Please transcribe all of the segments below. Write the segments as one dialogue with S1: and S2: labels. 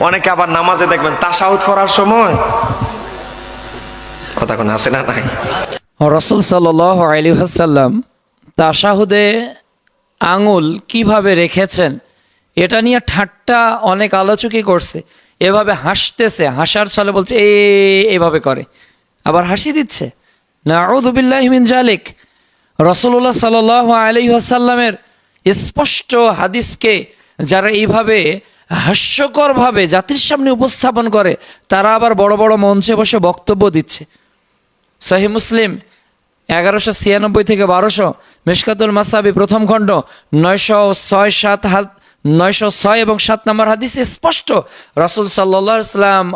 S1: অনেকে আবার নামাজে দেখবেন তাসাউদ করার সময়। কথা কোন না নাই?
S2: রসুল সাল আলী হাসাল্লাম তাসাহুদে আঙুল কীভাবে রেখেছেন, এটা নিয়ে ঠাট্টা অনেক আলোচকই করছে। এভাবে হাসতেছে, হাসার ছলে বলছে, এ, এভাবে করে। আবার হাসি দিচ্ছে নাউদুবিল্লাহমিন জালিক রসুল্লাহ সাল আলী আসাল্লামের স্পষ্ট হাদিসকে যারা এইভাবে হাস্যকরভাবে জাতির সামনে উপস্থাপন করে, তারা আবার বড় বড় মঞ্চে বসে বক্তব্য দিচ্ছে। সহি মুসলিম এগারোশো ছিয়ানব্বই থেকে বারোশো মেশকাতুল মাসাবি প্রথম খণ্ড নয়শো ছয় সাত হাত, নয়শো ছয় এবং সাত নম্বর হাদিস স্পষ্ট রাসুল সাল্লাহ ইসলাম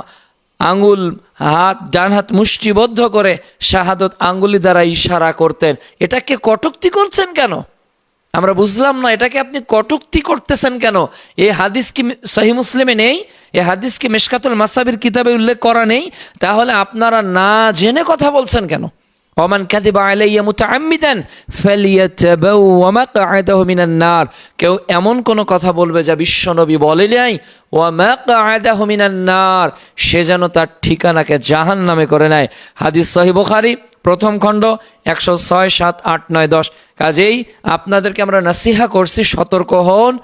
S2: আঙ্গুল হাত, ডান হাত মুষ্টিবদ্ধ করে শাহাদত আঙ্গুলি দ্বারা ইশারা করতেন। এটাকে কটুক্তি করছেন কেন? আমরা বুঝলাম না, এটাকে আপনি কটুক্তি করতেছেন কেন? এই হাদিস কি সহি মুসলিমে নেই? এই হাদিস কি মেশকাতুল মাসাবির কিতাবে উল্লেখ করা নেই? তাহলে আপনারা না জেনে কথা বলছেন কেন? ওমান কাদিবা আলাইয়া মুতাআম্মিদান ফালিয়াতাবাওয়া নার। কেউ এমন কোন কথা বলবে যা বিশ্বনবী বলে নাই, ওয়া মাকআদাহু মিনান নার সে যেন তার ঠিকানাকে জাহান্নামে করে নেয়। হাদিস সহিহ বুখারী। প্রথম খণ্ড একশো ছয়, সাত, আট, নয়, দশ। কাজেই আপনাদেরকে আমরা নাসিহা করছি, সতর্ক হন।